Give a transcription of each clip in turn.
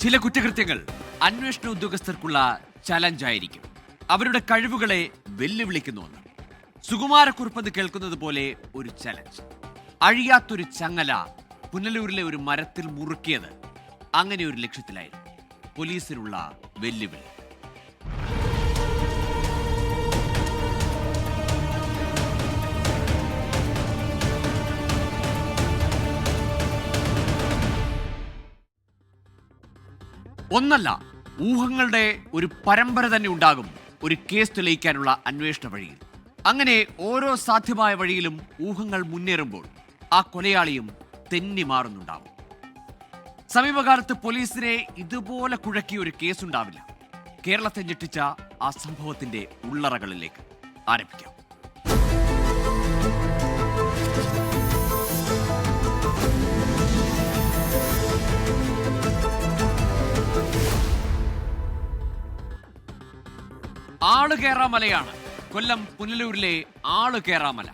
ചില കുറ്റകൃത്യങ്ങൾ അന്വേഷണ ഉദ്യോഗസ്ഥർക്കുള്ള ചലഞ്ച് ആയിരിക്കും. അവരുടെ കഴിവുകളെ വെല്ലുവിളിക്കുന്നു ഒന്ന്. സുകുമാരക്കുറിപ്പത് കേൾക്കുന്നത് പോലെ ഒരു ചലഞ്ച് അഴിയാത്തൊരു ചങ്ങല പുനലൂരിലെ ഒരു മരത്തിൽ മുറുക്കിയത് അങ്ങനെ ഒരു ലക്ഷ്യത്തിലായിരുന്നു. പോലീസിനുള്ള വെല്ലുവിളി. ഒന്നല്ല ഊഹങ്ങളുടെ ഒരു പരമ്പര തന്നെ ഉണ്ടാകും ഒരു കേസ് തെളിയിക്കാനുള്ള അന്വേഷണ വഴിയിൽ. അങ്ങനെ ഓരോ സാധ്യമായ വഴിയിലും ഊഹങ്ങൾ മുന്നേറുമ്പോൾ ആ കൊലയാളിയും തെന്നി മാറുന്നുണ്ടാവും. സമീപകാലത്ത് പോലീസിനെ ഇതുപോലെ കുഴക്കിയ ഒരു കേസുണ്ടാവില്ല. കേരളത്തെ ഞെട്ടിച്ച ആ സംഭവത്തിന്റെ ഉള്ളറകളിലേക്ക് ആരംഭിക്കാം. ആളുകേറാമലയാണ് കൊല്ലം പുനലൂരിലെ ആളുകേറാമല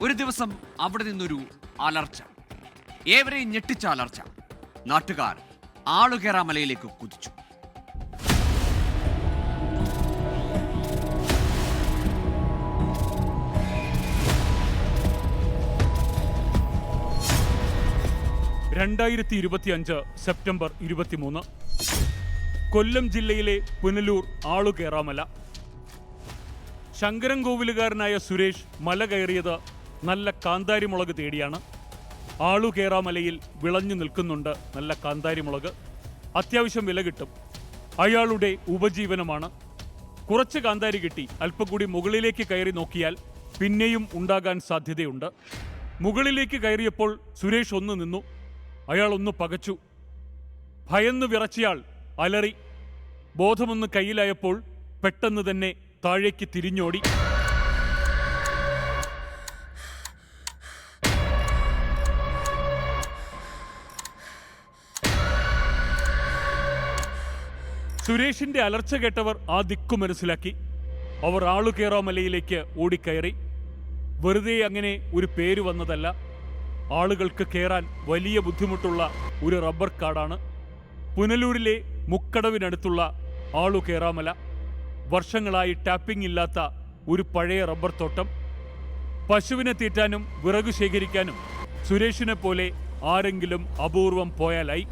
ഒരു ദിവസം അവിടെ നിന്നൊരു അലർച്ച. ഏവരെയും ഞെട്ടിച്ച അലർച്ച. നാട്ടുകാർ ആളുകേറാമലയിലേക്ക് കുതിച്ചു. രണ്ടായിരത്തി ഇരുപത്തി അഞ്ച് സെപ്റ്റംബർ ഇരുപത്തിമൂന്ന്. കൊല്ലം ജില്ലയിലെ പുനലൂർ ആളുകേറാമല ശങ്കരൻകോവിലുകാരനായ സുരേഷ് മല കയറിയത് നല്ല കാന്താരിമുളക് തേടിയാണ്. ആളുകേറാമലയിൽ വിളഞ്ഞു നിൽക്കുന്നുണ്ട് നല്ല കാന്താരിമുളക്. അത്യാവശ്യം വില കിട്ടും. അയാളുടെ ഉപജീവനമാണ്. കുറച്ച് കാന്താരി കിട്ടി. അല്പം കൂടി മുകളിലേക്ക് കയറി നോക്കിയാൽ പിന്നെയും ഉണ്ടാകാൻ സാധ്യതയുണ്ട്. മുകളിലേക്ക് കയറിയപ്പോൾ സുരേഷ് ഒന്ന് നിന്നു. അയാൾ ഒന്ന് പകച്ചു. ഭയന്ന് വിറച്ചയാൾ അലറി. ബോധമൊന്ന് കയ്യിലായപ്പോൾ പെട്ടെന്ന് തന്നെ താഴേക്ക് തിരിഞ്ഞോടി. സുരേഷിന്റെ അലർച്ച കേട്ടവർ ആ ദിക്കു മനസ്സിലാക്കി. അവർ ആളുകേറാമലയിലേക്ക് ഓടിക്കയറി. വെറുതെ അങ്ങനെ ഒരു പേര് വന്നതല്ല. ആളുകൾക്ക് കയറാൻ വലിയ ബുദ്ധിമുട്ടുള്ള ഒരു റബ്ബർ കാടാണ്. പുനലൂരിലെ മുക്കടവിനടുത്തുള്ള ആളുകേറാമല. വർഷങ്ങളായി ടാപ്പിംഗ് ഇല്ലാത്ത ഒരു പഴയ റബ്ബർ തോട്ടം. പശുവിനെ തീറ്റാനും വിറക് ശേഖരിക്കാനും സുരേഷിനെ പോലെ ആരെങ്കിലും അപൂർവം പോയാലായി.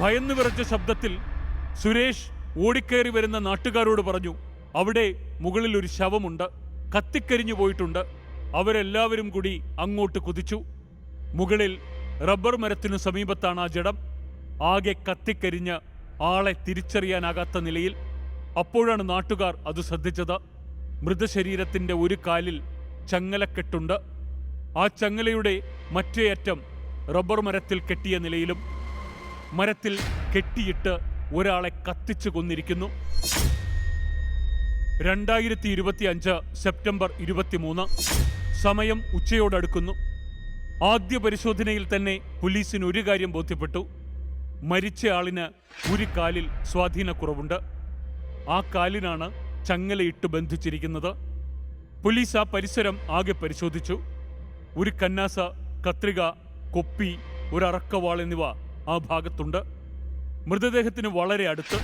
ഭയന്നു വിറച്ച ശബ്ദത്തിൽ സുരേഷ് ഓടിക്കയറി വരുന്ന നാട്ടുകാരോട് പറഞ്ഞു അവിടെ മുകളിൽ ഒരു ശവമുണ്ട്. കത്തിക്കരിഞ്ഞു പോയിട്ടുണ്ട്. അവരെല്ലാവരും കൂടി അങ്ങോട്ട് കുതിച്ചു. മുകളിൽ റബ്ബർ മരത്തിനു സമീപത്താണ് ആ ജഡം. ആകെ കത്തിക്കരിഞ്ഞ് ആളെ തിരിച്ചറിയാനാകാത്ത നിലയിൽ അപ്പോഴാണ് നാട്ടുകാർ അത് ശ്രദ്ധിച്ചത്. മൃതശരീരത്തിന്റെ ഒരു കാലിൽ ചങ്ങലക്കെട്ടുണ്ട്. ആ ചങ്ങലയുടെ മറ്റേ അറ്റം റബ്ബർ മരത്തിൽ കെട്ടിയ നിലയിലും മരത്തിൽ കെട്ടിയിട്ട് ഒരാളെ കത്തിച്ചു കൊന്നിരിക്കുന്നു. രണ്ടായിരത്തി ഇരുപത്തി അഞ്ച് സെപ്റ്റംബർ ഇരുപത്തിമൂന്ന് സമയം ഉച്ചയോടടുക്കുന്നു. ആദ്യ പരിശോധനയിൽ തന്നെ പോലീസിന് ഒരു കാര്യം ബോധ്യപ്പെട്ടു. മരിച്ചയാളിന് ഒരു കാലിൽ സ്വാധീനക്കുറവുണ്ട്. ആ കാലിനാണ് ചങ്ങലയിട്ട് ബന്ധിച്ചിരിക്കുന്നത്. പോലീസ് ആ പരിസരം ആകെ പരിശോധിച്ചു. ഒരു കന്നാസ കത്രിക കൊപ്പി ഒരറക്കവാൾ എന്നിവ ആ ഭാഗത്തുണ്ട്. മൃതദേഹത്തിന് വളരെ അടുത്ത്.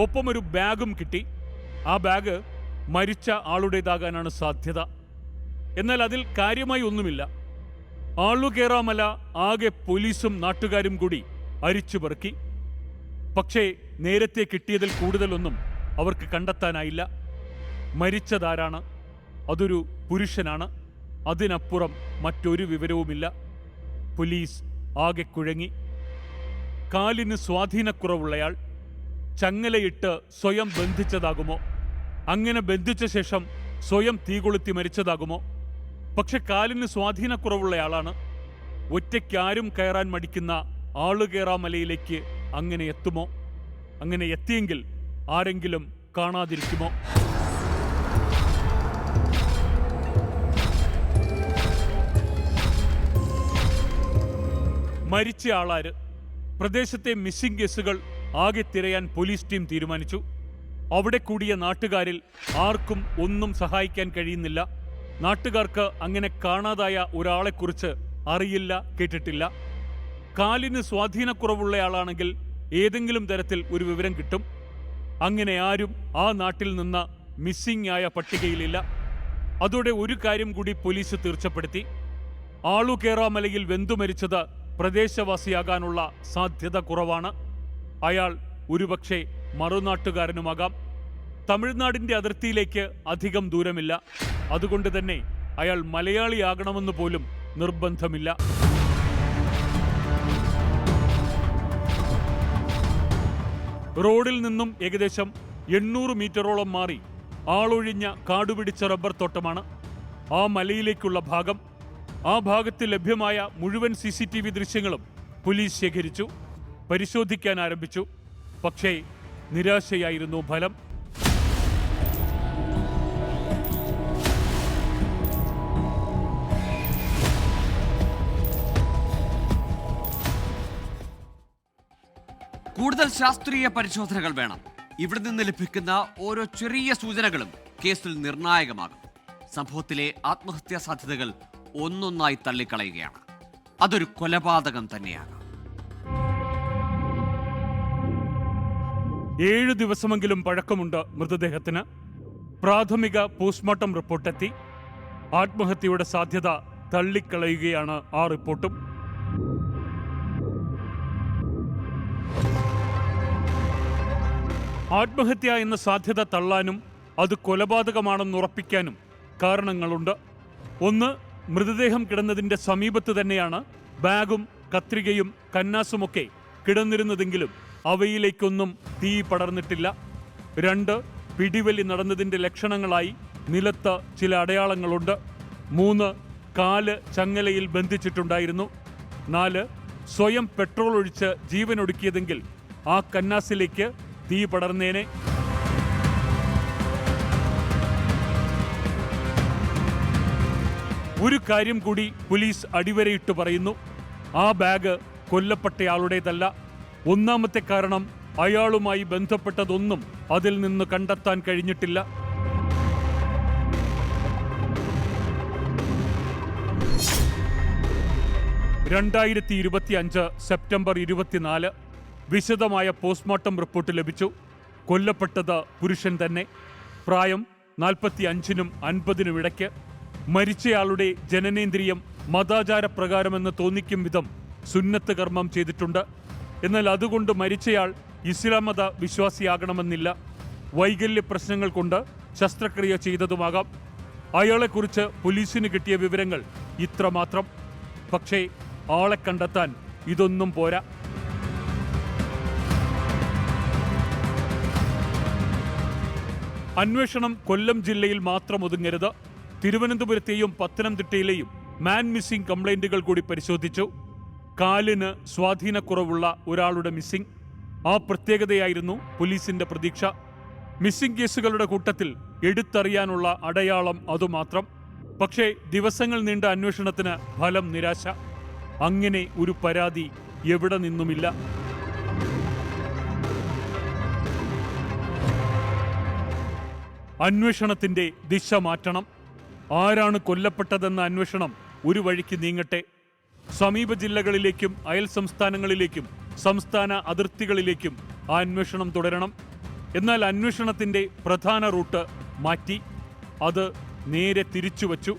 ഒപ്പം ഒരു ബാഗും കിട്ടി. ആ ബാഗ് മരിച്ച ആളുടേതാകാനാണ് സാധ്യത. എന്നാൽ അതിൽ കാര്യമായി ഒന്നുമില്ല. ആളുകേറാമല ആകെ പോലീസും നാട്ടുകാരും കൂടി അരിച്ചു പെറുക്കി. പക്ഷേ നേരത്തെ കിട്ടിയതിൽ കൂടുതലൊന്നും അവർക്ക് കണ്ടെത്താനായില്ല. മരിച്ചതാരാണ്? അതൊരു പുരുഷനാണ്. അതിനപ്പുറം മറ്റൊരു വിവരവുമില്ല. പോലീസ് ആകെ കുഴങ്ങി. കാലിന് സ്വാധീനക്കുറവുള്ളയാൾ ചങ്ങലയിട്ട് സ്വയം ബന്ധിച്ചതാകുമോ? അങ്ങനെ ബന്ധിച്ച ശേഷം സ്വയം തീ കൊളുത്തി മരിച്ചതാകുമോ? പക്ഷെ കാലിന് സ്വാധീനക്കുറവുള്ളയാളാണ്. ഒറ്റയ്ക്കാരും കയറാൻ മടിക്കുന്ന ആളുകേറാമലയിലേക്ക് അങ്ങനെ എത്തുമോ? അങ്ങനെ എത്തിയെങ്കിൽ ആരെങ്കിലും കാണാതിരിക്കുമോ? മരിച്ച ആളാര്? പ്രദേശത്തെ മിസ്സിംഗ് കേസുകൾ ആകെ തിരയാൻ പോലീസ് ടീം തീരുമാനിച്ചു. അവിടെ കൂടിയ നാട്ടുകാരിൽ ആർക്കും ഒന്നും സഹായിക്കാൻ കഴിയുന്നില്ല. നാട്ടുകാർക്ക് അങ്ങനെ കാണാതായ ഒരാളെക്കുറിച്ച് അറിയില്ല കേട്ടിട്ടില്ല. കാലിന് സ്വാധീനക്കുറവുള്ളയാളാണെങ്കിൽ ഏതെങ്കിലും തരത്തിൽ ഒരു വിവരം കിട്ടും. അങ്ങനെ ആരും ആ നാട്ടിൽ നിന്ന് മിസ്സിംഗ് ആയ പട്ടികയിലില്ല. അതോടെ ഒരു കാര്യം കൂടി പോലീസ് തീർച്ചപ്പെടുത്തി. ആളുകേറാമലയിൽ വെന്തു മരിച്ചത് പ്രദേശവാസിയാകാനുള്ള സാധ്യത കുറവാണ്. അയാൾ ഒരുപക്ഷെ മറുനാട്ടുകാരനുമാകാം. തമിഴ്നാടിന്റെ അതിർത്തിയിലേക്ക് അധികം ദൂരമില്ല. അതുകൊണ്ട് തന്നെ അയാൾ മലയാളിയാകണമെന്ന് പോലും നിർബന്ധമില്ല. റോഡിൽ നിന്നും ഏകദേശം എണ്ണൂറ് മീറ്ററോളം മാറി ആളൊഴിഞ്ഞ കാടുപിടിച്ച റബ്ബർ തോട്ടമാണ്. ആ മലയിലേക്കുള്ള ഭാഗം ആ ഭാഗത്ത് ലഭ്യമായ മുഴുവൻ സി സി ടി വി ദൃശ്യങ്ങളും പോലീസ് ശേഖരിച്ചു പരിശോധിക്കാൻ ആരംഭിച്ചു. പക്ഷേ നിരാശയായിരുന്നു ഫലം. കൂടുതൽ ശാസ്ത്രീയ പരിശോധനകൾ വേണം. ഇവിടെ നിന്ന് ലഭിക്കുന്ന ഓരോ ചെറിയ സൂചനകളും കേസിൽ നിർണായകമാകും. സംഭവത്തിലെ ആത്മഹത്യാ സാധ്യതകൾ ഒന്നൊന്നായി തള്ളിക്കളയുകയാണ്. അതൊരു കൊലപാതകം തന്നെയാണ്. ഏഴ് ദിവസമെങ്കിലും പഴക്കമുണ്ട് മൃതദേഹത്തിന്. പ്രാഥമിക പോസ്റ്റ്മോർട്ടം റിപ്പോർട്ടെത്തി. ആത്മഹത്യയുടെ സാധ്യത തള്ളിക്കളയുകയാണ് ആ റിപ്പോർട്ടും. ആത്മഹത്യ എന്ന സാധ്യത തള്ളാനും അത് കൊലപാതകമാണെന്ന് ഉറപ്പിക്കാനും കാരണങ്ങളുണ്ട്. ഒന്ന് മൃതദേഹം കിടന്നതിന്റെ സമീപത്ത് തന്നെയാണ് ബാഗും കത്രികയും കന്നാസുമൊക്കെ കിടന്നിരുന്നതെങ്കിലും അവയിലേക്കൊന്നും തീ പടർന്നിട്ടില്ല. രണ്ട് പിടിവലി നടന്നതിന്റെ ലക്ഷണങ്ങളായി നിലത്ത് ചില അടയാളങ്ങളുണ്ട്. മൂന്ന് കാൽ ചങ്ങലയിൽ ബന്ധിച്ചിട്ടുണ്ടായിരുന്നു. നാല് സ്വയം പെട്രോൾ ഒഴിച്ച് ജീവനൊടുക്കിയതെങ്കിൽ ആ കന്നാസിലേക്ക് തീ പടർന്നേനെ. ഒരു കാര്യം കൂടി പോലീസ് അടിവരയിട്ട് പറയുന്നു. ആ ബാഗ് കൊല്ലപ്പെട്ടയാളുടേതല്ല. ഒന്നാമത്തെ കാരണം അയാളുമായി ബന്ധപ്പെട്ടതൊന്നും അതിൽ നിന്ന് കണ്ടെത്താൻ കഴിഞ്ഞിട്ടില്ല. രണ്ടായിരത്തി ഇരുപത്തി അഞ്ച് സെപ്റ്റംബർ ഇരുപത്തിനാല് വിശദമായ പോസ്റ്റ്മോർട്ടം റിപ്പോർട്ട് ലഭിച്ചു. കൊല്ലപ്പെട്ടത് പുരുഷൻ തന്നെ. പ്രായം നാൽപ്പത്തി അഞ്ചിനും അൻപതിനും ഇടയ്ക്ക്. മരിച്ചയാളുടെ ജനനേന്ദ്രിയം മതാചാരപ്രകാരമെന്ന് തോന്നിക്കും വിധം സുന്നത്ത് കർമ്മം ചെയ്തിട്ടുണ്ട്. എന്നാൽ അതുകൊണ്ട് മരിച്ചയാൾ ഇസ്ലാം മത വിശ്വാസിയാകണമെന്നില്ല. വൈകല്യ പ്രശ്നങ്ങൾ കൊണ്ട് ശസ്ത്രക്രിയ ചെയ്തതുമാകാം. അയാളെക്കുറിച്ച് പോലീസിന് കിട്ടിയ വിവരങ്ങൾ ഇത്രമാത്രം. പക്ഷേ ആളെ കണ്ടെത്താൻ ഇതൊന്നും പോരാ. അന്വേഷണം കൊല്ലം ജില്ലയിൽ മാത്രം ഒതുങ്ങരുത്. തിരുവനന്തപുരത്തെയും പത്തനംതിട്ടയിലെയും മാൻ മിസ്സിംഗ് കംപ്ലൈന്റുകൾ കൂടി പരിശോധിച്ചു. കാലിന് സ്വാധീനക്കുറവുള്ള ഒരാളുടെ മിസ്സിംഗ് ആ പ്രത്യേകതയായിരുന്നു പോലീസിന്റെ പ്രതീക്ഷ. മിസ്സിംഗ് കേസുകളുടെ കൂട്ടത്തിൽ എടുത്തറിയാനുള്ള അടയാളം അതുമാത്രം. പക്ഷേ ദിവസങ്ങൾ നീണ്ട അന്വേഷണത്തിന് ഫലം നിരാശ. അങ്ങനെ ഒരു പരാതി എവിടെ നിന്നുമില്ല. അന്വേഷണത്തിന്റെ ദിശ മാറ്റണം. ആരാണ് കൊല്ലപ്പെട്ടതെന്ന അന്വേഷണം ഒരു വഴിക്ക് നീങ്ങട്ടെ. സമീപ ജില്ലകളിലേക്കും അയൽ സംസ്ഥാനങ്ങളിലേക്കും സംസ്ഥാന അതിർത്തികളിലേക്കും ആ അന്വേഷണം തുടരണം. എന്നാൽ അന്വേഷണത്തിന്റെ പ്രധാന റൂട്ട് മാറ്റി. അത് നേരെ തിരിച്ചുവച്ചു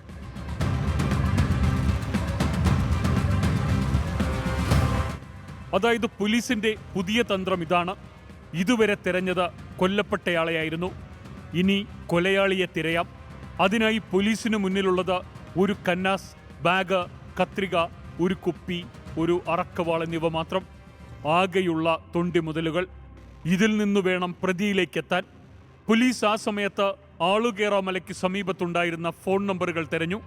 അതായത് പോലീസിന്റെ പുതിയ തന്ത്രം ഇതാണ്. ഇതുവരെ തിരഞ്ഞത് കൊല്ലപ്പെട്ടയാളെയായിരുന്നു. ഇനി കൊലയാളിയെ തിരയാം. അതിനായി പോലീസിന് മുന്നിലുള്ളത് ഒരു കന്നാസ് ബാഗ് കത്രിക ഒരു കുപ്പി ഒരു അറക്കവാൾ എന്നിവ മാത്രം. ആകെയുള്ള തൊണ്ടി മുതലുകൾ ഇതിൽ നിന്നു വേണം പ്രതിയിലേക്ക് എത്താൻ പോലീസ് ആ സമയത്ത് ആളുകേറ മലയ്ക്ക് സമീപത്തുണ്ടായിരുന്ന ഫോൺ നമ്പറുകൾ തെരഞ്ഞു.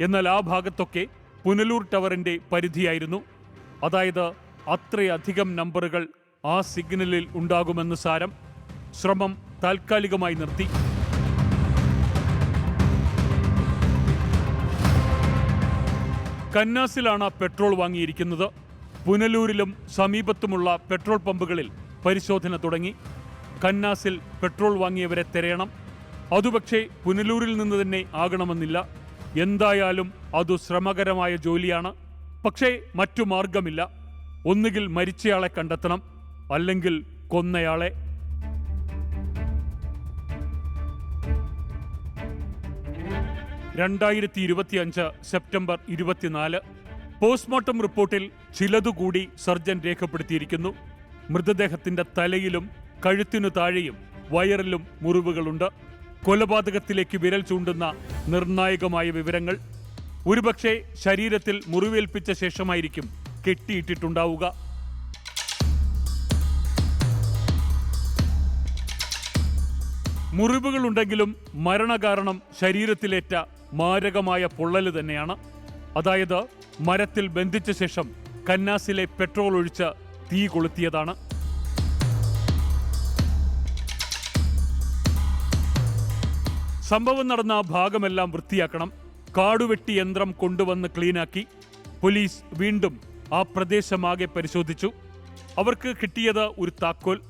എന്നാൽ ആ ഭാഗത്തൊക്കെ പുനലൂർ ടവറിന്റെ പരിധിയായിരുന്നു. അതായത് അത്രയധികം നമ്പറുകൾ ആ സിഗ്നലിൽ ഉണ്ടാകുമെന്ന് സാരം. ശ്രമം താൽക്കാലികമായി നിർത്തി. കന്നാസിലാണ് പെട്രോൾ വാങ്ങിയിരിക്കുന്നത്. പുനലൂരിലും സമീപത്തുമുള്ള പെട്രോൾ പമ്പുകളിൽ പരിശോധന തുടങ്ങി. കന്നാസിൽ പെട്രോൾ വാങ്ങിയവരെ തിരയണം. അതുപക്ഷേ പുനലൂരിൽ നിന്ന് തന്നെ ആകണമെന്നില്ല. എന്തായാലും അതു ശ്രമകരമായ ജോലിയാണ്. പക്ഷേ മറ്റു മാർഗമില്ല. ഒന്നുകിൽ മരിച്ചയാളെ കണ്ടെത്തണം. അല്ലെങ്കിൽ കൊന്നയാളെ. രണ്ടായിരത്തി ഇരുപത്തി അഞ്ച് സെപ്റ്റംബർ ഇരുപത്തിനാല് പോസ്റ്റ്മോർട്ടം റിപ്പോർട്ടിൽ ചിലതുകൂടി സർജൻ രേഖപ്പെടുത്തിയിരിക്കുന്നു. മൃതദേഹത്തിന്റെ തലയിലും കഴുത്തിനു താഴെയും വയറിലും മുറിവുകളുണ്ട്. കൊലപാതകത്തിലേക്ക് വിരൽ ചൂണ്ടുന്ന നിർണായകമായ വിവരങ്ങൾ. ഒരുപക്ഷെ ശരീരത്തിൽ മുറിവേൽപ്പിച്ച ശേഷമായിരിക്കും കെട്ടിയിട്ടിട്ടുണ്ടാവുക. മുറിവുകളുണ്ടെങ്കിലും മരണകാരണം ശരീരത്തിലേറ്റ മാരകമായ പൊള്ളൽ തന്നെയാണ്. അതായത് മരത്തിൽ ബന്ധിച്ച ശേഷം കന്നാസിലെ പെട്രോൾ ഒഴിച്ച് തീ കൊളുത്തിയതാണ്. സംഭവം നടന്ന ഭാഗമെല്ലാം വൃത്തിയാക്കണം. കാടുവെട്ടി യന്ത്രം കൊണ്ടുവന്ന് ക്ലീനാക്കി. പോലീസ് വീണ്ടും ആ പ്രദേശമാകെ പരിശോധിച്ചു. അവർക്ക് കിട്ടിയത് ഒരു താക്കോൽ.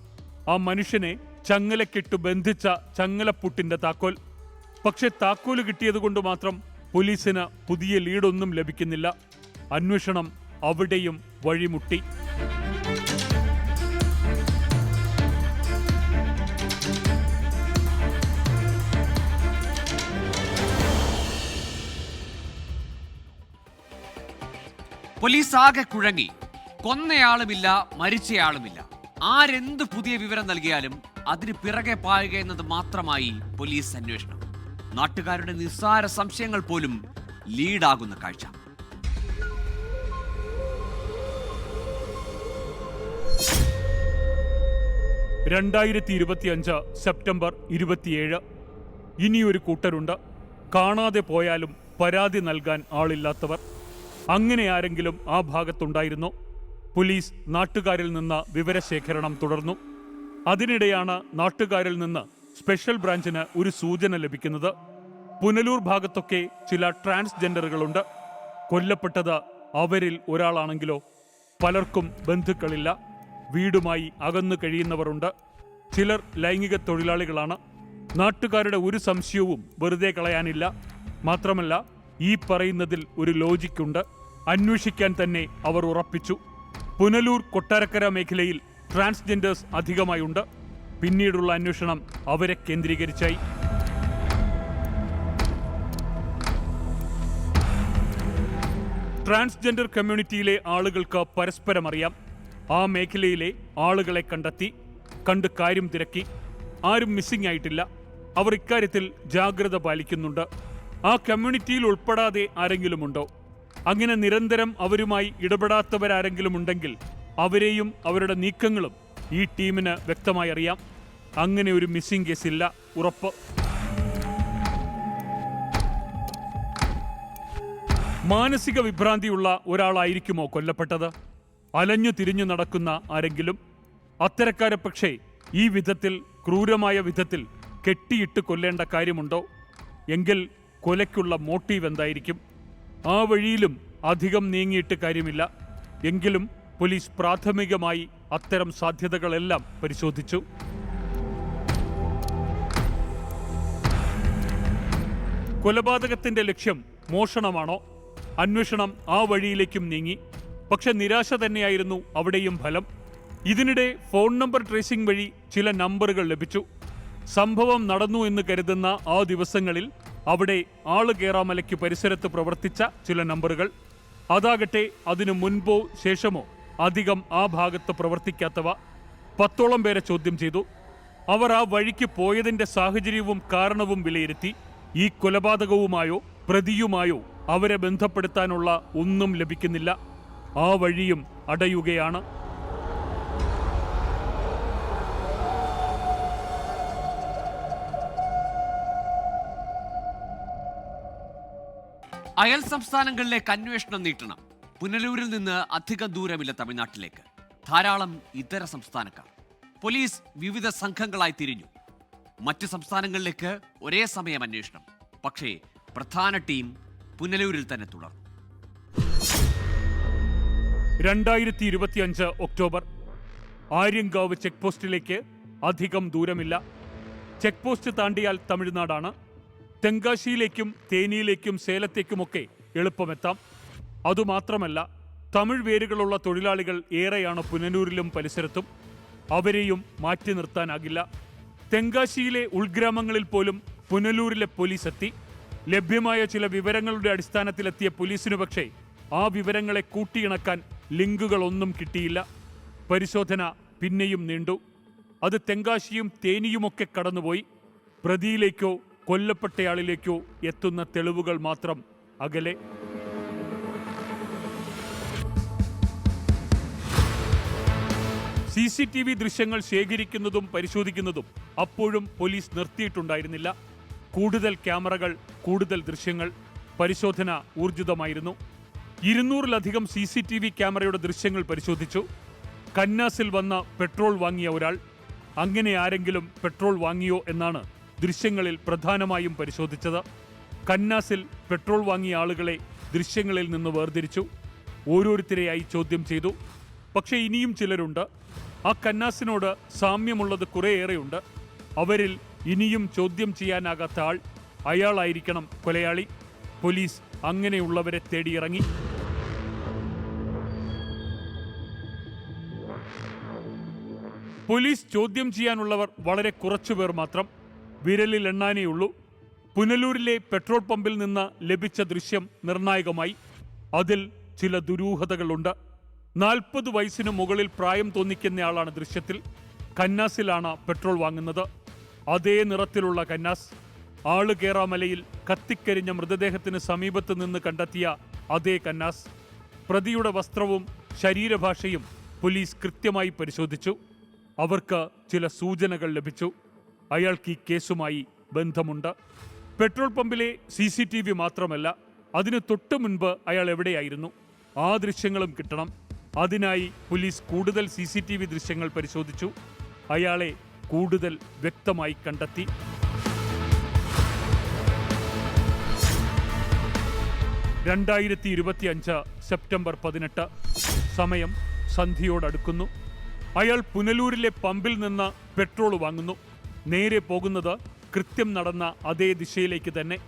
ആ മനുഷ്യനെ ചങ്ങലക്കിട്ടു ബന്ധിച്ച ചങ്ങലപ്പുട്ടിന്റെ താക്കോൽ. പക്ഷെ താക്കോൽ കിട്ടിയത് കൊണ്ട് മാത്രം പോലീസിന് പുതിയ ലീഡൊന്നും ലഭിക്കുന്നില്ല. അന്വേഷണം അവിടെയും വഴിമുട്ടി. പോലീസ് ആകെ കുഴങ്ങി. കൊന്നയാളുമില്ല മരിച്ചയാളുമില്ല. ആരെന്ത് പുതിയ വിവരം നൽകിയാലും അതിന് പിറകെ പായുക എന്നത് മാത്രമായി പോലീസ് അന്വേഷണം. നാട്ടുകാരുടെ നിസ്സാര സംശയങ്ങൾ പോലും ലീഡാകുന്ന കാഴ്ച. രണ്ടായിരത്തി ഇരുപത്തി അഞ്ച് സെപ്റ്റംബർ ഇരുപത്തിയേഴ്. ഇനിയൊരു കൂട്ടരുണ്ട്. കാണാതെ പോയാലും പരാതി നൽകാൻ ആളില്ലാത്തവർ. അങ്ങനെ ആരെങ്കിലും ആ ഭാഗത്തുണ്ടായിരുന്നു? പോലീസ് നാട്ടുകാരിൽ നിന്ന് വിവരശേഖരണം തുടർന്നു. അതിനിടെയാണ് നാട്ടുകാരിൽ നിന്ന് സ്പെഷ്യൽ ബ്രാഞ്ചിന് ഒരു സൂചന ലഭിക്കുന്നത് പുനലൂർ ഭാഗത്തൊക്കെ ചില ട്രാൻസ്ജെൻഡറുകളുണ്ട്. കൊല്ലപ്പെട്ടത് അവരിൽ ഒരാളാണെങ്കിലോ പലർക്കും ബന്ധുക്കളില്ല. വീടുമായി അകന്നു കഴിയുന്നവരുണ്ട്. ചിലർ ലൈംഗിക തൊഴിലാളികളാണ്. നാട്ടുകാരുടെ ഒരു സംശയവും വെറുതെ കളയാനില്ല. മാത്രമല്ല ഈ പറയുന്നതിൽ ഒരു ലോജിക്കുണ്ട്. അന്വേഷിക്കാൻ തന്നെ അവർ ഉറപ്പിച്ചു. പുനലൂർ കൊട്ടാരക്കര മേഖലയിൽ ട്രാൻസ്ജെൻഡേഴ്സ് അധികമായുണ്ട്. പിന്നീടുള്ള അന്വേഷണം അവരെ കേന്ദ്രീകരിച്ചായി. ട്രാൻസ്ജെൻഡർ കമ്മ്യൂണിറ്റിയിലെ ആളുകൾക്ക് പരസ്പരം അറിയാം. ആ മേഖലയിലെ ആളുകളെ കണ്ടെത്തി കണ്ട് കാര്യം തിരക്കി. ആരും മിസ്സിംഗ് ആയിട്ടില്ല. അവർ ഇക്കാര്യത്തിൽ ജാഗ്രത പാലിക്കുന്നുണ്ട്. ആ കമ്മ്യൂണിറ്റിയിൽ ഉൾപ്പെടാതെ ആരെങ്കിലുമുണ്ടോ അങ്ങനെ നിരന്തരം അവരുമായി ഇടപെടാത്തവരാരെങ്കിലും ഉണ്ടെങ്കിൽ അവരെയും അവരുടെ നീക്കങ്ങളും ഈ ടീമിന് വ്യക്തമായി അറിയാം. അങ്ങനെ ഒരു മിസ്സിംഗ് കേസ് ഇല്ല ഉറപ്പ്. മാനസിക വിഭ്രാന്തിയുള്ള ഒരാളായിരിക്കുമോ കൊല്ലപ്പെട്ടത്? അലഞ്ഞു തിരിഞ്ഞു നടക്കുന്ന ആരെങ്കിലും? അത്തരക്കാരെ പക്ഷേ ഈ വിധത്തിൽ ക്രൂരമായ വിധത്തിൽ കെട്ടിയിട്ട് കൊല്ലേണ്ട കാര്യമുണ്ടോ? എങ്കിൽ കൊലയ്ക്കുള്ള മോട്ടീവ് എന്തായിരിക്കും? ആ വഴിയിലും അധികം നീങ്ങിയിട്ട് കാര്യമില്ല. എങ്കിലും പോലീസ് പ്രാഥമികമായി അത്തരം സാധ്യതകളെല്ലാം പരിശോധിച്ചു. കൊലപാതകത്തിന്റെ ലക്ഷ്യം മോഷണമാണോ? അന്വേഷണം ആ വഴിയിലേക്കും നീങ്ങി. പക്ഷെ നിരാശ തന്നെയായിരുന്നു അവിടെയും ഫലം. ഇതിനിടെ ഫോൺ നമ്പർ ട്രേസിംഗ് വഴി ചില നമ്പറുകൾ ലഭിച്ചു. സംഭവം നടന്നു എന്ന് കരുതുന്ന ആ ദിവസങ്ങളിൽ അവിടെ ആൾ കേറാമലയ്ക്ക് പരിസരത്ത് പ്രവർത്തിച്ച ചില നമ്പറുകൾ. അതാകട്ടെ അതിനു മുൻപോ ശേഷമോ അധികം ആ ഭാഗത്ത് പ്രവർത്തിക്കാത്തവ പത്തോളം പേരെ ചോദ്യം ചെയ്തു. അവർ ആ വഴിക്ക് പോയതിന്റെ സാഹചര്യവും കാരണവും വിലയിരുത്തി. ഈ കൊലപാതകവുമായോ പ്രതിയുമായോ അവരെ ബന്ധപ്പെടുത്താനുള്ള ഒന്നും ലഭിക്കുന്നില്ല. ആ വഴിയും അടയുകയാണ്. അയൽ സംസ്ഥാനങ്ങളിലേക്ക് അന്വേഷണം നീട്ടണം. പുനലൂരിൽ നിന്ന് അധികം ദൂരമില്ല തമിഴ്നാട്ടിലേക്ക്. ധാരാളം ഇതര സംസ്ഥാനക്കാർ. പോലീസ് വിവിധ സംഘങ്ങളായി തിരിഞ്ഞു. മറ്റ് സംസ്ഥാനങ്ങളിലേക്ക് ഒരേ സമയം അന്വേഷണം. പക്ഷേ പ്രധാന ടീം പുനലൂരിൽ തന്നെ തുടർന്നു. രണ്ടായിരത്തി ഇരുപത്തിയഞ്ച് ഒക്ടോബർ. ആര്യങ്കാവ് ചെക്ക് പോസ്റ്റിലേക്ക് അധികം ദൂരമില്ല. Check post താണ്ടിയാൽ തമിഴ്നാടാണ്. തെങ്കാശിയിലേക്കും തേനിയിലേക്കും സേലത്തേക്കുമൊക്കെ എളുപ്പമെത്താം. അതുമാത്രമല്ല തമിഴ് വേരുകളുള്ള തൊഴിലാളികൾ ഏറെയാണ് പുനലൂരിലും പരിസരത്തും. അവരെയും മാറ്റി നിർത്താനാകില്ല. തെങ്കാശിയിലെ ഉൾഗ്രാമങ്ങളിൽ പോലും പുനലൂരിലെ പോലീസ് എത്തി. ലഭ്യമായ ചില വിവരങ്ങളുടെ അടിസ്ഥാനത്തിലെത്തിയ പോലീസിനു പക്ഷേ ആ വിവരങ്ങളെ കൂട്ടിയിണക്കാൻ ലിങ്കുകളൊന്നും കിട്ടിയില്ല. പരിശോധന പിന്നെയും നീണ്ടു. അത് തെങ്കാശിയും തേനിയുമൊക്കെ കടന്നുപോയി. പ്രതിയിലേക്കോ കൊല്ലപ്പെട്ടയാളിലേക്കോ എത്തുന്ന തെളിവുകൾ മാത്രം അകലെ. സി സി ടി വി ദൃശ്യങ്ങൾ ശേഖരിക്കുന്നതും പരിശോധിക്കുന്നതും അപ്പോഴും പോലീസ് നിർത്തിയിട്ടുണ്ടായിരുന്നില്ല. കൂടുതൽ ക്യാമറകൾ കൂടുതൽ ദൃശ്യങ്ങൾ പരിശോധന ഊർജിതമായിരുന്നു. ഇരുന്നൂറിലധികം സി സി ടി വി ക്യാമറയുടെ ദൃശ്യങ്ങൾ പരിശോധിച്ചു. കന്നാസിൽ വന്ന പെട്രോൾ വാങ്ങിയ ഒരാൾ അങ്ങനെ ആരെങ്കിലും പെട്രോൾ വാങ്ങിയോ? എന്നാണ് ദൃശ്യങ്ങളിൽ പ്രധാനമായും പരിശോധിച്ചത്. കന്നാസിൽ പെട്രോൾ വാങ്ങിയ ആളുകളെ ദൃശ്യങ്ങളിൽ നിന്ന് വേർതിരിച്ചു. ഓരോരുത്തരെയായി ചോദ്യം ചെയ്തു. പക്ഷേ ഇനിയും ചിലരുണ്ട്. ആ കന്നാസിനോട് സാമ്യമുള്ളത് കുറേയേറെയുണ്ട്. അവരിൽ ഇനിയും ചോദ്യം ചെയ്യാനാകാത്ത ആൾ അയാളായിരിക്കണം കൊലയാളി. പോലീസ് അങ്ങനെയുള്ളവരെ തേടിയിറങ്ങി. പോലീസ് ചോദ്യം ചെയ്യാനുള്ളവർ വളരെ കുറച്ചുപേർ മാത്രം. വിരലിൽ എണ്ണാനേയുള്ളൂ. പുനലൂരിലെ പെട്രോൾ പമ്പിൽ നിന്ന് ലഭിച്ച ദൃശ്യം നിർണായകമായി. അതിൽ ചില ദുരൂഹതകളുണ്ട്. നാൽപ്പത് വയസ്സിന് മുകളിൽ പ്രായം തോന്നിക്കുന്നയാളാണ് ദൃശ്യത്തിൽ. കന്നാസിലാണ് പെട്രോൾ വാങ്ങുന്നത്. അതേ നിറത്തിലുള്ള കന്നാസ്. ആൾ കേറാമലയിൽ കത്തിക്കരിഞ്ഞ മൃതദേഹത്തിന് സമീപത്ത് നിന്ന് കണ്ടെത്തിയ അതേ കന്നാസ്. പ്രതിയുടെ വസ്ത്രവും ശരീരഭാഷയും പോലീസ് കൃത്യമായി പരിശോധിച്ചു. അവർക്ക് ചില സൂചനകൾ ലഭിച്ചു. അയാൾക്ക് ഈ കേസുമായി ബന്ധമുണ്ട്. പെട്രോൾ പമ്പിലെ സി സി ടി വി മാത്രമല്ല അതിന് തൊട്ടു മുൻപ് അയാൾ എവിടെയായിരുന്നു? ആ ദൃശ്യങ്ങളും കിട്ടണം. അതിനായി പോലീസ് കൂടുതൽ സി സി ടി വി ദൃശ്യങ്ങൾ പരിശോധിച്ചു. അയാളെ കൂടുതൽ വ്യക്തമായി കണ്ടെത്തി. രണ്ടായിരത്തി ഇരുപത്തി അഞ്ച് സെപ്റ്റംബർ പതിനെട്ട്. സമയം സന്ധ്യയോടടുക്കുന്നു. അയാൾ പുനലൂരിലെ പമ്പിൽ നിന്ന് പെട്രോൾ വാങ്ങുന്നു. നേരെ പോകുന്നത് കൃത്യം നടന്ന അതേ ദിശയിലേക്ക് തന്നെ.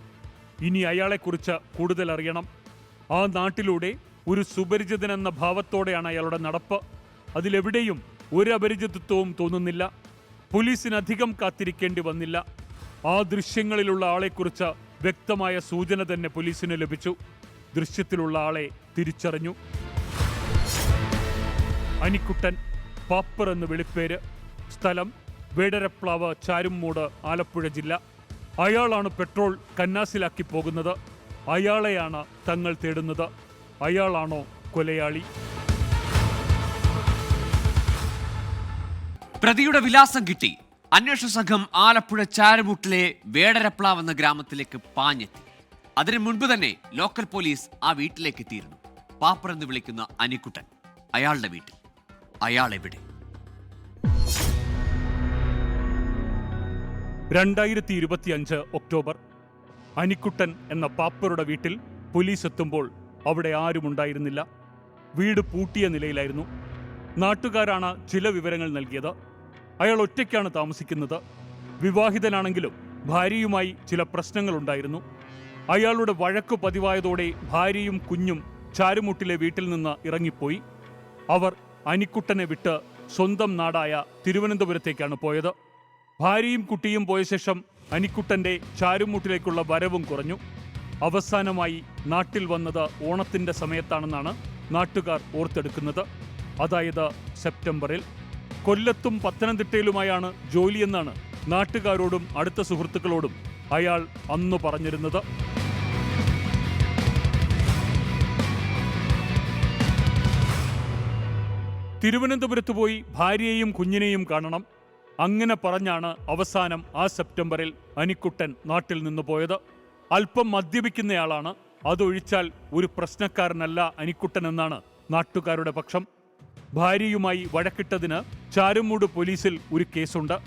ഇനി അയാളെക്കുറിച്ച് കൂടുതൽ അറിയണം ആ നാട്ടിലൂടെ ഒരു സുപരിചിതൻ എന്ന ഭാവത്തോടെയാണ് അയാളുടെ നടപ്പ്. അതിലെവിടെയും ഒരു അപരിചിതത്വവും തോന്നുന്നില്ല. പോലീസിനധികം കാത്തിരിക്കേണ്ടി വന്നില്ല. ആ ദൃശ്യങ്ങളിലുള്ള ആളെക്കുറിച്ച് വ്യക്തമായ സൂചന തന്നെ പോലീസിന് ലഭിച്ചു. ദൃശ്യത്തിലുള്ള ആളെ തിരിച്ചറിഞ്ഞു. അനിക്കുട്ടൻ പാപ്പർ എന്ന് വിളിപ്പേര്. സ്ഥലം വേടരപ്ലാവ് ചാരുംമൂട് ആലപ്പുഴ ജില്ല. അയാളാണ് പെട്രോൾ കന്നാസിലാക്കി പോകുന്നത്. അയാളെയാണ് തങ്ങൾ തേടുന്നത്. അയാളാണോ കൊലയാളി? പ്രതിയുടെ വിലാസം കിട്ടി. അന്വേഷണ സംഘം ആലപ്പുഴ ചാരമുട്ടിലെ വേടരപ്ലാവ് എന്ന ഗ്രാമത്തിലേക്ക് പാഞ്ഞെത്തി. അതിനു മുൻപ് തന്നെ ലോക്കൽ പോലീസ് ആ വീട്ടിലേക്ക് എത്തിയിരുന്നു. പാപ്പർ എന്ന് വിളിക്കുന്ന അനിക്കുട്ടൻ അയാളുടെ വീട്ടിൽ. അയാൾ എവിടെ? രണ്ടായിരത്തി ഇരുപത്തിയഞ്ച് ഒക്ടോബർ. അനിക്കുട്ടൻ എന്ന പാപ്പറുടെ വീട്ടിൽ പോലീസ് എത്തുമ്പോൾ അവിടെ ആരും ഉണ്ടായിരുന്നില്ല. വീട് പൂട്ടിയ നിലയിലായിരുന്നു. നാട്ടുകാരാണ് ചില വിവരങ്ങൾ നൽകിയത്. അയാൾ ഒറ്റയ്ക്കാണ് താമസിക്കുന്നത്. വിവാഹിതനാണെങ്കിലും ഭാര്യയുമായി ചില പ്രശ്നങ്ങളുണ്ടായിരുന്നു അയാളുടെ വഴക്ക് പതിവായതോടെ ഭാര്യയും കുഞ്ഞും ചാരുമുട്ടിലെ വീട്ടിൽ നിന്ന് ഇറങ്ങിപ്പോയി. അവർ അനിക്കുട്ടനെ വിട്ട് സ്വന്തം നാടായ തിരുവനന്തപുരത്തേക്കാണ് പോയത്. ഭാര്യയും കുട്ടിയും പോയ ശേഷം അനിക്കുട്ടന്റെ ചാരുമുട്ടിലേക്കുള്ള വരവും കുറഞ്ഞു. അവസാനമായി നാട്ടിൽ വന്നത് ഓണത്തിന്റെ സമയത്താണെന്നാണ് നാട്ടുകാർ ഓർത്തെടുക്കുന്നത്. അതായത് സെപ്റ്റംബറിൽ. കൊല്ലത്തും പത്തനംതിട്ടയിലുമായാണ് ജോലിയെന്നാണ് നാട്ടുകാരോടും അടുത്ത സുഹൃത്തുക്കളോടും അയാൾ അന്ന് പറഞ്ഞിരുന്നത്. തിരുവനന്തപുരത്ത് പോയി ഭാര്യയെയും കുഞ്ഞിനെയും കാണണം. അങ്ങനെ പറഞ്ഞാണ് അവസാനം ആ സെപ്റ്റംബറിൽ അനിക്കുട്ടൻ നാട്ടിൽ നിന്ന് പോയത്. അല്പം മദ്യപിക്കുന്നയാളാണ്. അതൊഴിച്ചാൽ ഒരു പ്രശ്നക്കാരനല്ല അനിക്കുട്ടൻ എന്നാണ് നാട്ടുകാരുടെ പക്ഷം. ഭാര്യയുമായി വഴക്കിട്ടതിന് ചാരുമൂട് പോലീസിൽ ഒരു കേസുണ്ട്.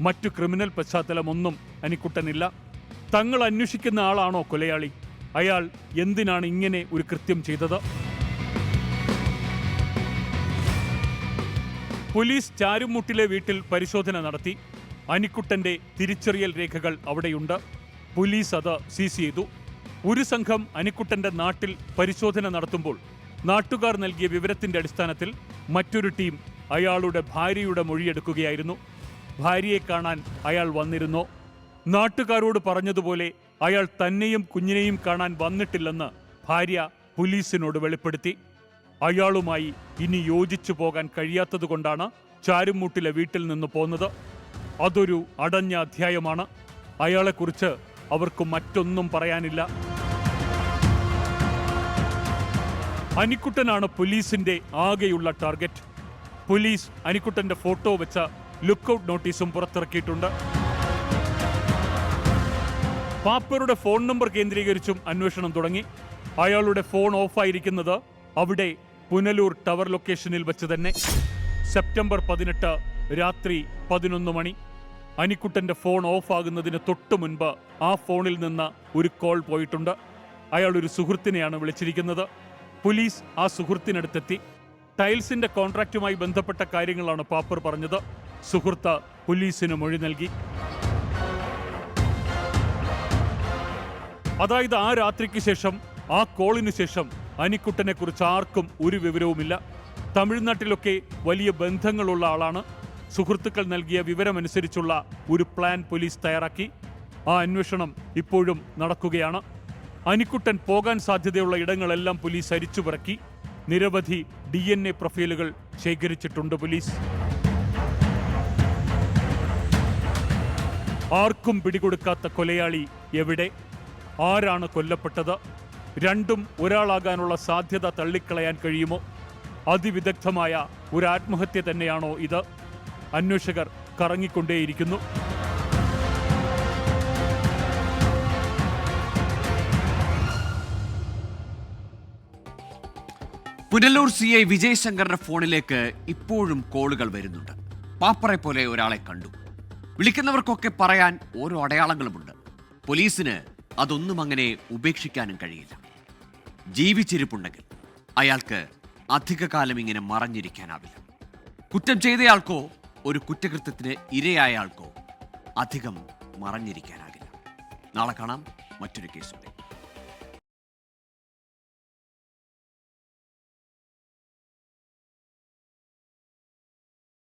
മറ്റു ക്രിമിനൽ പശ്ചാത്തലമൊന്നും അനിക്കുട്ടനില്ല. തങ്ങൾ അന്വേഷിക്കുന്ന ആളാണോ കൊലയാളി? അയാൾ എന്തിനാണ് ഇങ്ങനെ ഒരു കൃത്യം ചെയ്തത്? പോലീസ് ചാരുമുട്ടിലെ വീട്ടിൽ പരിശോധന നടത്തി. അനിക്കുട്ടന്റെ തിരിച്ചറിയൽ രേഖകൾ അവിടെയുണ്ട്. പോലീസ് അത് സീസ് ചെയ്തു. ഒരു സംഘം അനിക്കുട്ടന്റെ നാട്ടിൽ പരിശോധന നടത്തുമ്പോൾ നാട്ടുകാർ നൽകിയ വിവരത്തിന്റെ അടിസ്ഥാനത്തിൽ മറ്റൊരു ടീം അയാളുടെ ഭാര്യയുടെ മൊഴിയെടുക്കുകയായിരുന്നു. ഭാര്യയെ കാണാൻ അയാൾ വന്നിരുന്നു. നാട്ടുകാരോട് പറഞ്ഞതുപോലെ അയാൾ തന്നെയും കുഞ്ഞിനെയും കാണാൻ വന്നിട്ടില്ലെന്ന് ഭാര്യ പോലീസിനോട് വെളിപ്പെടുത്തി. അയാളുമായി ഇനി യോജിച്ചു പോകാൻ കഴിയാത്തതുകൊണ്ടാണ് ചാരുമൂട്ടിലെ വീട്ടിൽ നിന്ന് പോന്നത്. അതൊരു അടഞ്ഞ അധ്യായമാണ്. അയാളെക്കുറിച്ച് അവർക്ക് മറ്റൊന്നും പറയാനില്ല. അനിക്കുട്ടനാണ് പോലീസിന്റെ ആകെയുള്ള ടാർഗറ്റ് പോലീസ് അനിക്കുട്ടന്റെ ഫോട്ടോ വെച്ച ലുക്കൌട്ട് നോട്ടീസും പുറത്തിറക്കിയിട്ടുണ്ട്. പാപ്പരുടെ ഫോൺ നമ്പർ കേന്ദ്രീകരിച്ചും അന്വേഷണം തുടങ്ങി. അയാളുടെ ഫോൺ ഓഫായിരിക്കുന്നത് അവിടെ പുനലൂർ ടവർ ലൊക്കേഷനിൽ വെച്ച് തന്നെ. സെപ്റ്റംബർ പതിനെട്ട് രാത്രി പതിനൊന്ന് മണി. അനിക്കുട്ടന്റെ ഫോൺ ഓഫാകുന്നതിന് തൊട്ടു മുൻപ് ആ ഫോണിൽ നിന്ന് ഒരു കോൾ പോയിട്ടുണ്ട്. അയാൾ ഒരു സുഹൃത്തിനെയാണ് വിളിച്ചിരിക്കുന്നത്. പോലീസ് ആ സുഹൃത്തിനടുത്തെത്തി. ടൈൽസിന്റെ കോൺട്രാക്റ്റുമായി ബന്ധപ്പെട്ട കാര്യങ്ങളാണ് പാപ്പർ പറഞ്ഞത്. സുഹൃത്ത് പോലീസിന് മൊഴി നൽകി. അതായത് ആ രാത്രിക്ക് ശേഷം ആ കോളിനു ശേഷം അനിക്കുട്ടനെ കുറിച്ച് ആർക്കും ഒരു വിവരവുമില്ല. തമിഴ്നാട്ടിലൊക്കെ വലിയ ബന്ധങ്ങളുള്ള ആളാണ്. സുഹൃത്തുക്കൾ നൽകിയ വിവരമനുസരിച്ചുള്ള ഒരു പ്ലാൻ പോലീസ് തയ്യാറാക്കി. ആ അന്വേഷണം ഇപ്പോഴും നടക്കുകയാണ്. അനിക്കുട്ടൻ പോകാൻ സാധ്യതയുള്ള ഇടങ്ങളെല്ലാം പോലീസ് അരിച്ചുപറക്കി. നിരവധി ഡി എൻ എ പ്രൊഫൈലുകൾ ശേഖരിച്ചിട്ടുണ്ട് പോലീസ്. ആർക്കും പിടികൊടുക്കാത്ത കൊലയാളി എവിടെ? ആരാണ് കൊല്ലപ്പെട്ടത്? രണ്ടും ഒരാളാകാനുള്ള സാധ്യത തള്ളിക്കളയാൻ കഴിയുമോ? അതിവിദഗ്ധമായ ഒരു ആത്മഹത്യ തന്നെയാണോ ഇത്? അന്വേഷകർ കറങ്ങിക്കൊണ്ടേയിരിക്കുന്നു. പുനലൂർ സി ഐ വിജയ് ശങ്കറിന്റെ ഫോണിലേക്ക് ഇപ്പോഴും കോളുകൾ വരുന്നുണ്ട്. പാപ്പറെ പോലെ ഒരാളെ കണ്ടു. വിളിക്കുന്നവർക്കൊക്കെ പറയാൻ ഓരോ അടയാളങ്ങളുമുണ്ട്. പോലീസിന് അതൊന്നും അങ്ങനെ ഉപേക്ഷിക്കാനും കഴിയില്ല. ജീവിച്ചിരിപ്പുണ്ടെങ്കിൽ അയാൾക്ക് അധികകാലം ഇങ്ങനെ മറഞ്ഞിരിക്കാനാവില്ല. കുറ്റം ചെയ്തയാൾക്കോ ഒരു കുറ്റകൃത്യത്തിന് ഇരയായ ആൾക്കോ അധികം മറഞ്ഞിരിക്കാനാകില്ല. നാളെ കാണാം മറ്റൊരു കേസോടെ